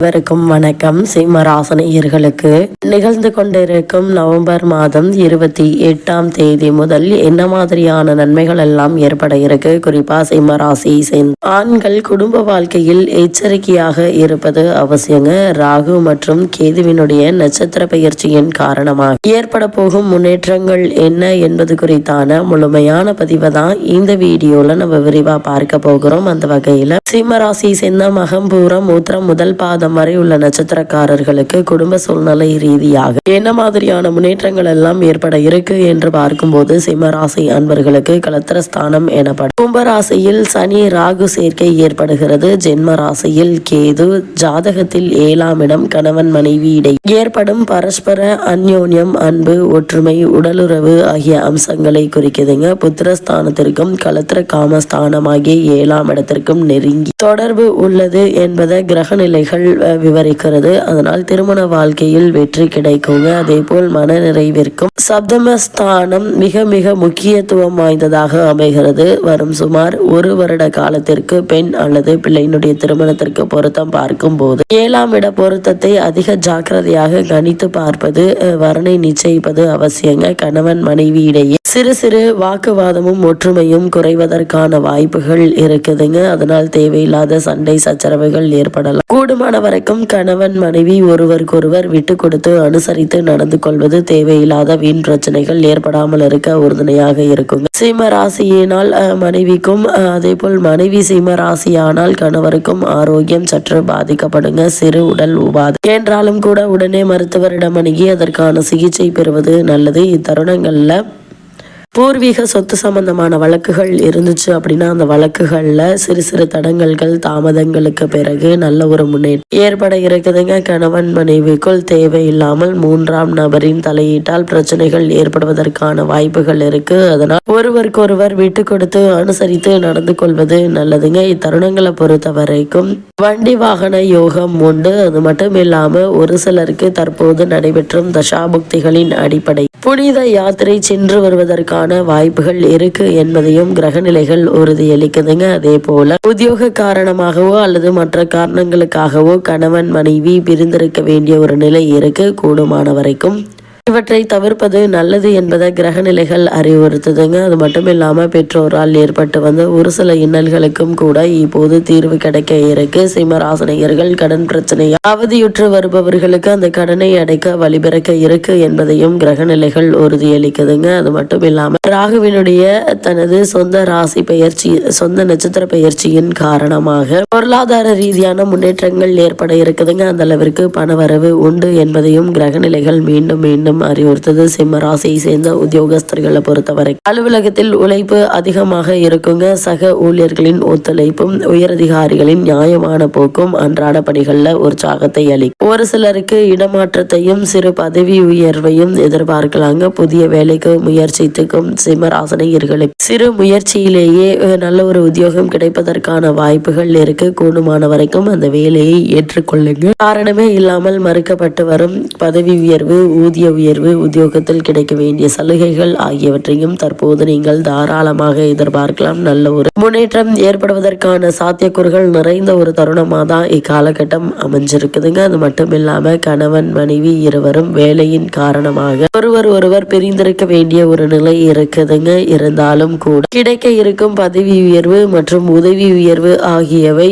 அனைவருக்கும் வணக்கம். சிம்மராசனையர்களுக்கு நிகழ்ந்து கொண்டிருக்கும் நவம்பர் மாதம் இருபத்தி எட்டாம் தேதி முதல் என்ன மாதிரியான நன்மைகள் எல்லாம் ஏற்பட இருக்கு? குறிப்பா சிம்மராசியை சேர்ந்த ஆண்கள் குடும்ப வாழ்க்கையில் எச்சரிக்கையாக இருப்பது அவசியங்க. ராகு மற்றும் கேதுவினுடைய நட்சத்திர பயிற்சியின் காரணமாக ஏற்பட போகும் முன்னேற்றங்கள் என்ன என்பது குறித்தான முழுமையான பதிவை தான் இந்த வீடியோல நம்ம விரிவா பார்க்க போகிறோம். அந்த வகையில சிம்மராசியை சேர்ந்த மகம்பூரம் மூத்திரம் முதல் பாதம் வரை உள்ள நட்சத்திரக்காரர்களுக்கு குடும்ப சூழ்நிலை ரீதியாக என்ன மாதிரியான முன்னேற்றங்கள் எல்லாம் ஏற்பட இருக்கு என்று பார்க்கும்போது சிம்மராசி அன்பர்களுக்கு கலத்திரஸ்தானம் எனப்படும். கும்பராசியில் சனி ராகு சேர்க்கை ஏற்படுகிறது. ஜென்ம ராசியில் கேது ஜாதகத்தில் ஏழாம் இடம் கணவன் மனைவி இடையே ஏற்படும் பரஸ்பர அந்யோன்யம் அன்பு ஒற்றுமை உடலுறவு ஆகிய அம்சங்களை குறிக்குதுங்க. புத்திரஸ்தானத்திற்கும் கலத்திர காமஸ்தானமாகிய ஏழாம் இடத்திற்கும் நெருங்கி தொடர்பு உள்ளது என்பதை கிரக நிலைகள் விவரிக்கிறது. அதனால் திருமண வாழ்க்கையில் வெற்றி கிடைக்குங்க. அதே போல் மன நிறைவிற்கும் சப்தமஸ்தானம் மிக மிக முக்கியத்துவம் வாய்ந்ததாக அமைகிறது. வரும் சுமார் ஒரு வருட காலத்திற்கு பெண் அல்லது பிள்ளையினுடைய திருமணத்திற்கு பொருத்தம் பார்க்கும் போது ஏழாம் இட பொருத்தத்தை அதிக ஜாக்கிரதையாக கணித்து பார்ப்பது அஹ், வரனை நிச்சயிப்பது அவசியங்க. கணவன் மனைவி இடையே சிறு சிறு வாக்குவாதமும் ஒற்றுமையும் குறைவதற்கான வாய்ப்புகள் இருக்குதுங்க. அதனால் தேவையில்லாத சண்டை சச்சரவுகள் ஏற்படலாம். கூடுமானவர் வரைக்கும் கணவன் மனைவி ஒருவருக்கொருவர் விட்டு கொடுத்து அனுசரித்து நடந்து கொள்வது தேவையில்லாத வீண் பிரச்சனைகள் ஏற்படாமல் இருக்க உறுதுணையாக இருக்கும். சிம்ம ராசியினால் மனைவிக்கும் அதே போல் மனைவி சிம்ம ராசியானால் கணவருக்கும் ஆரோக்கியம் சற்று பாதிக்கப்படுங்க. சிறு உடல் உபாதை. என்றாலும் கூட உடனே மருத்துவரிடம் அணுகி அதற்கான சிகிச்சை பெறுவது நல்லது. இத்தருணங்களில் பூர்வீக சொத்து சம்பந்தமான வழக்குகள் இருந்துச்சு அப்படின்னா அந்த வழக்குகளில் சிறு சிறு தடங்கல்கள் தாமதங்களுக்கு பிறகு நல்ல ஒரு முன்னேற்றம் ஏற்பட இருக்குதுங்க. கணவன் மனைவிக்குள் தேவையில்லாமல் மூன்றாம் நபரின் தலையீட்டால் பிரச்சனைகள் ஏற்படுவதற்கான வாய்ப்புகள் இருக்கு. அதனால் ஒருவருக்கொருவர் விட்டு கொடுத்து அனுசரித்து நடந்து கொள்வது நல்லதுங்க. இத்தருணங்களை பொறுத்த வரைக்கும் வண்டி வாகன யோகம் உண்டு. அது மட்டும் இல்லாம ஒரு சிலருக்கு தற்போது நடைபெற்றும் தசாபுக்திகளின் அடிப்படை. புனித யாத்திரை சென்று வருவதற்கான வாய்ப்புகள் இருக்கு என்பதையும் கிரகநிலைகள் உறுதியளிக்குதுங்க. அதே போல உத்தியோக காரணமாகவோ அல்லது மற்ற காரணங்களுக்காகவோ கணவன் மனைவி பிரிந்திருக்க வேண்டிய ஒரு நிலை இருக்கு. கூடுமான வரைக்கும் இவற்றை தவிர்ப்பது நல்லது என்பதை கிரகநிலைகள் அறிவுறுத்துதுங்க. அது மட்டும் இல்லாமல் பெற்றோரால் ஏற்பட்டு வந்த ஒரு சில இன்னல்களுக்கும் கூட இப்போது தீர்வு கிடைக்க இருக்கு. சிம்மராசனையர்கள் கடன் பிரச்சனையால் அவதியுற்று வருபவர்களுக்கு அந்த கடனை அடைக்க வழிபிறக்க இருக்கு என்பதையும் கிரகநிலைகள் உறுதியளிக்குதுங்க. அது மட்டும் இல்லாமல் ராகுவினுடைய தனது சொந்த ராசி பெயர்ச்சி சொந்த நட்சத்திர பெயர்ச்சியின் காரணமாக பொருளாதார ரீதியான முன்னேற்றங்கள் ஏற்பட இருக்குதுங்க. அந்த அளவிற்கு பணவரவு உண்டு என்பதையும் கிரகநிலைகள் மீண்டும் மீண்டும் அறிவுறுத்தது சிம்ம ராசியை சேர்ந்த உத்தியோகஸ்தர்களை பொறுத்தவரை அலுவலகத்தில் உழைப்பு அதிகமாக இருக்குங்க. சக ஊழியர்களின் ஒத்துழைப்பும் உயரதிகாரிகளின் நியாயமான போக்கும் அன்றாட பணிகள்ல உற்சாகத்தை அளிக்கும். ஒரு சிலருக்கு இடமாற்றத்தையும் சிறு பதவி உயர்வையும் எதிர்பார்க்கலாங்க. புதிய வேலைக்கு முயற்சித்துக்கும் சிம்மராசனையர்களுக்கு சிறு முயற்சியிலேயே நல்ல ஒரு உத்தியோகம் கிடைப்பதற்கான வாய்ப்புகள் இருக்கு. கூடுமான வரைக்கும் அந்த வேலையை ஏற்றுக்கொள்ளுங்க. காரணமே இல்லாமல் மறுக்கப்பட்டு வரும் பதவி உயர்வு ஊதிய உயர்வு உத்தியோகத்தில் கிடைக்க வேண்டிய சலுகைகள் ஆகியவற்றையும் தற்போது நீங்கள் தாராளமாக எதிர்பார்க்கலாம். நல்ல ஒரு முன்னேற்றம் ஏற்படுவதற்கான சாத்தியக்கூறுகள் நிறைந்த ஒரு தருணமாக தான் இக்காலகட்டம் அமைஞ்சிருக்குதுங்க. அது மட்டும் இல்லாம கணவன் மனைவி இருவரும் வேலையின் காரணமாக ஒருவர் ஒருவர் பிரிந்திருக்க வேண்டிய ஒரு நிலை இருக்குதுங்க. இருந்தாலும் கூட கிடைக்க இருக்கும் பதவி உயர்வு மற்றும் உதவி உயர்வு ஆகியவை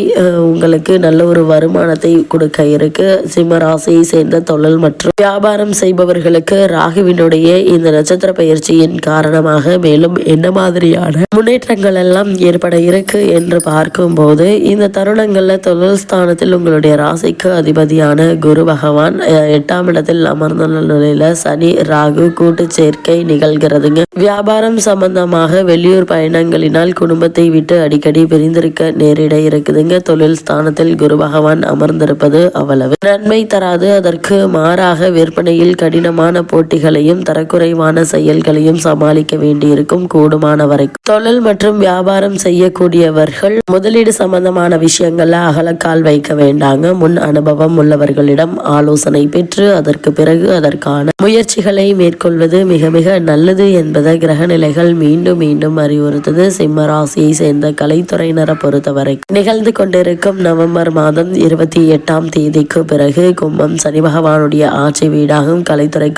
உங்களுக்கு நல்ல ஒரு வருமானத்தை கொடுக்க இருக்கு. சிம்ம ராசியை சேர்ந்த தொழில் மற்றும் வியாபாரம் செய்பவர்களுக்கு ராகுவினுடைய இந்த நட்சத்திர பயிற்சியின் காரணமாக மேலும் என்ன மாதிரியான முன்னேற்றங்கள் எல்லாம் ஏற்பட இருக்கு என்று பார்க்கும்போது இந்த தருணங்கள்ல தொழில் ஸ்தானத்தில் உங்களுடைய ராசிக்கு அதிபதியான குரு பகவான் எட்டாம் இடத்தில் அமர்ந்த நிலையில சனி ராகு கூட்டு சேர்க்கை நிகழ்கிறதுங்க. வியாபாரம் சம்பந்தமாக வெளியூர் பயணங்களினால் குடும்பத்தை விட்டு அடிக்கடி பிரிந்திருக்க நேரிட இருக்குதுங்க. தொழில் ஸ்தானத்தில் குரு பகவான் அமர்ந்திருப்பது அவ்வளவு. நன்மை தராது. அதற்கு மாறாக விற்பனையில் கடினமான தரக்குறைவான போட்டிகளையும் தரக்குறைவான செயல்களையும் சமாளிக்க வேண்டியிருக்கும் கூடுமான வரைக்கும் தொழில் மற்றும் வியாபாரம் செய்யக்கூடியவர்கள் முதலீடு சம்பந்தமான விஷயங்கள்ல அகலக்கால் வைக்க வேண்டாங்க. முன் அனுபவம் உள்ளவர்களிடம் ஆலோசனை பெற்று அதற்கு பிறகு அதற்கான முயற்சிகளை மேற்கொள்வது மிக மிக நல்லது என்பதை கிரகநிலைகள் மீண்டும் மீண்டும் அறிவுறுத்தது. சிம்ம ராசியை சேர்ந்த கலைத்துறையினரை பொறுத்தவரை நிகழ்ந்து கொண்டிருக்கும் நவம்பர் மாதம் இருபத்தி எட்டாம் தேதிக்கு பிறகு கும்பம் சனி பகவானுடைய ஆட்சி வீடாகும்.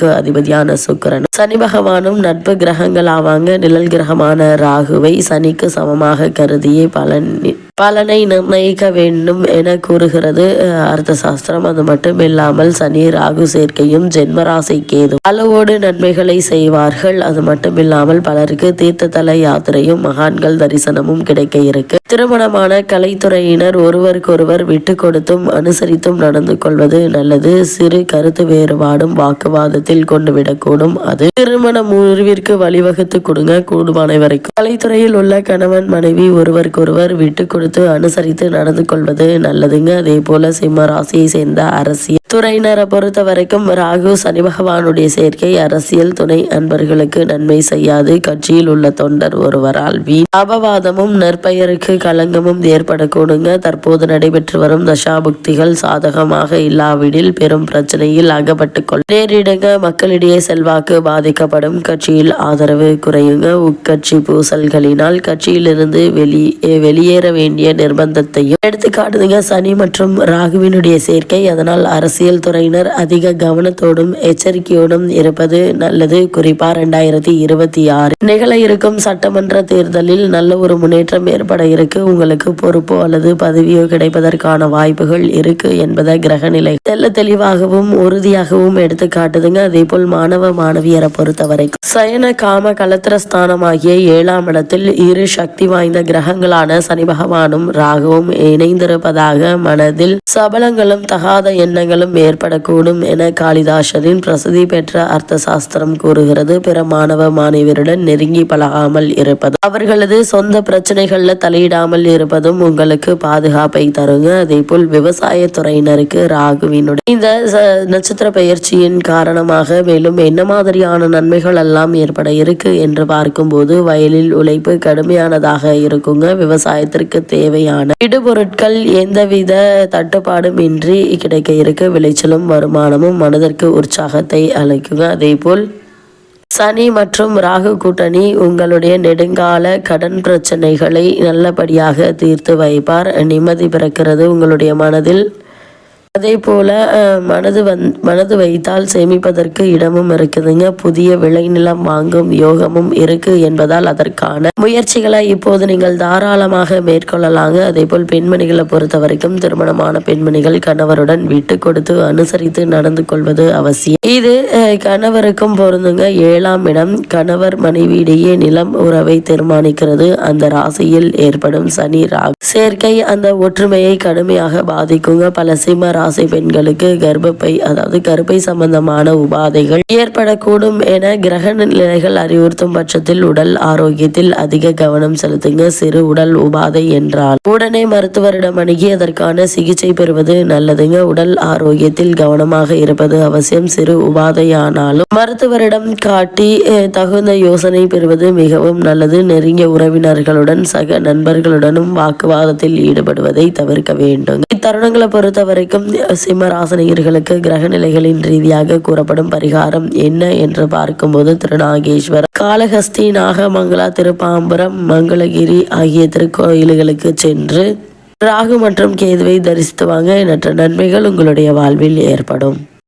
கலைத்துறைக்கு அதிபதியான சுக்கிரன் சனி பகவானும் நட்பு கிரகங்கள் ஆவாங்க நிழல் கிரகமான ராகுவை சனிக்கு சமமாக கருதியே பலன் பலனை நிர்ணயிக்க வேண்டும் என கூறுகிறது. அர்த்த சாஸ்திரம். அது மட்டும் இல்லாமல் சனி ராகு சேர்க்கையும் ஜென்மராசி கேது அளவோடு நன்மைகளை செய்வார்கள். அது மட்டும் இல்லாமல் பலருக்கு தீர்த்ததல யாத்திரையும் மகான்கள் தரிசனமும் கிடைக்க இருக்கு. திருமணமான கலைத்துறையினர் ஒருவருக்கொருவர் விட்டு கொடுத்தும் அனுசரித்தும் நடந்து கொள்வது நல்லது. சிறு கருத்து வேறுபாடும் வாக்குவாதத்தில் கொண்டு விடக்கூடும் அது திருமண முறிவிற்கு வழிவகுத்து கொடுங்க. கூடுமான வரைக்கும் கலைத்துறையில் உள்ள கணவன் மனைவி ஒருவருக்கொருவர் விட்டு கொடுத்து அனுசரித்து நடந்து கொள்வது நல்லதுங்க. அதே போல் சிம்ம ராசியை சேர்ந்த அரசியல் துறையினரை பொறுத்த வரைக்கும் ராகு சனி பகவானுடைய சேர்க்கை அரசியல் துணை அன்பர்களுக்கு நன்மை செய்யாது. கட்சியில் உள்ள தொண்டர் ஒருவரால் வீண். அபவாதமும் நற்பெயருக்கு களங்கமும் ஏற்படக்கூடுங்க. தற்போது நடைபெற்று வரும் தசாபுக்திகள் சாதகமாக இல்லாவிடில் பெரும் பிரச்சனையில் அகப்பட்டு கொள். நேரிடுங்க. மக்களிடையே செல்வாக்கு பாதிக்கப்படும். கட்சியில் ஆதரவு குறையுங்க. உட்கட்சி பூசல்களினால் கட்சியிலிருந்து வெளியே வெளியேற வேண்டிய நிர்பந்தத்தையும் எடுத்துக்காட்டுதுங்க. சனி மற்றும் ராகுவினுடைய சேர்க்கை. அதனால் அரசு அரசியல் துறையினர் அதிக கவனத்தோடும் எச்சரிக்கையோடும் இருப்பது நல்லது. குறிப்பா ரெண்டாயிரத்தி இருபத்தி ஆறு. நிகழ இருக்கும் சட்டமன்ற தேர்தலில் நல்ல ஒரு முன்னேற்றம் ஏற்பட இருக்கு. உங்களுக்கு பொறுப்போ அல்லது பதவியோ கிடைப்பதற்கான வாய்ப்புகள் இருக்கு என்பதை கிரகநிலை தெல்ல தெளிவாகவும் உறுதியாகவும் எடுத்து காட்டுதுங்க. அதே போல் மாணவ மாணவியரை பொறுத்தவரைக்கும். சயன காம கலத்திரஸ்தானமாகிய ஏழாம் இடத்தில் இரு சக்தி வாய்ந்த கிரகங்களான சனி பகவானும் ராகுவும் இணைந்திருப்பதாக மனதில் சபலங்களும் தகாத எண்ணங்களும் ஏற்படக்கூடும் என காளிதாசரின் பிரசித்தி பெற்ற அர்த்த சாஸ்திரம் கூறுகிறது. பிற மாணவ மாணவியருடன் நெருங்கி பழகாமல் இருப்பது. அவர்களது சொந்த பிரச்சனைகள்ல தலையிடாமல் இருப்பதும் உங்களுக்கு பாதுகாப்பை தருங்க. அதே போல் விவசாய துறையினருக்கு ராகுவினுடைய இந்த நட்சத்திர பயிற்சியின் காரணமாக மேலும் என்ன மாதிரியான நன்மைகள் எல்லாம் ஏற்பட இருக்கு என்று பார்க்கும்போது வயலில் உழைப்பு கடுமையானதாக இருக்குங்க. விவசாயத்திற்கு தேவையான இடுபொருட்கள் எந்தவித தட்டுப்பாடும் இன்றி கிடைக்க இருக்கு. விளைச்சலும் வருமானமும் மனதிற்கு உற்சாகத்தை அளிக்குங்க அதே போல் சனி மற்றும் ராகு கூட்டணி உங்களுடைய நெடுங்கால கடன் பிரச்சனைகளை நல்லபடியாக தீர்த்து வைப்பார். நிம்மதி பிறக்கிறது உங்களுடைய மனதில். அதே போல மனது வந் மனது வைத்தால் சேமிப்பதற்கு இடமும் இருக்குதுங்க. புதிய விளைநிலம் வாங்கும் யோகமும் இருக்கு என்பதால் அதற்கான முயற்சிகளை இப்போது நீங்கள் தாராளமாக மேற்கொள்ளலாங்க. அதே போல் பெண்மணிகளை பொறுத்த வரைக்கும் திருமணமான பெண்மணிகள் கணவருடன் விட்டு கொடுத்து அனுசரித்து நடந்து கொள்வது அவசியம். இது கணவருக்கும் பொருந்துங்க. ஏழாம் இடம் கணவர் மனைவியிடையே நிலம் உறவை தீர்மானிக்கிறது. அந்த ராசியில் ஏற்படும் சனி ராகு. சேர்க்கை அந்த ஒற்றுமையை கடுமையாக பாதிக்குங்க. பல சிம்ம ராசி பெண்களுக்கு கர்ப்பப்பை அதாவது கருப்பை சம்பந்தமான உபாதைகள் ஏற்படக்கூடும் என கிரக நிலைகள் அறிவுறுத்தும் பட்சத்தில் உடல் ஆரோக்கியத்தில் அதிக கவனம் செலுத்துங்க. சிறு உடல் உபாதை என்றால் உடனே மருத்துவரிடம் அணுகி அதற்கான சிகிச்சை பெறுவது நல்லதுங்க. உடல் ஆரோக்கியத்தில் கவனமாக இருப்பது அவசியம். சிறு உபாதையானாலும் மருத்துவரிடம் காட்டி தகுந்த யோசனை பெறுவது மிகவும் நல்லது. நெருங்கிய உறவினர்களுடன் சக நண்பர்களுடனும் வாக்குவாதத்தில் ஈடுபடுவதை தவிர்க்க வேண்டும். இத்தருணங்களை பொறுத்த வரைக்கும் சிம்மராசனியர்களுக்கு கிரக நிலைகளின் ரீதியாக கூறப்படும் பரிகாரம் என்ன என்று பார்க்கும்போது திருநாகேஸ்வரர் காளஹஸ்தி நாகமங்கலா திருப்பாம்பரம் மங்களகிரி ஆகிய திருக்கோயில்களுக்கு சென்று ராகு மற்றும் கேதுவை தரிசித்துவாங்க எண்ணற்ற நன்மைகள் உங்களுடைய வாழ்வில் ஏற்படும்.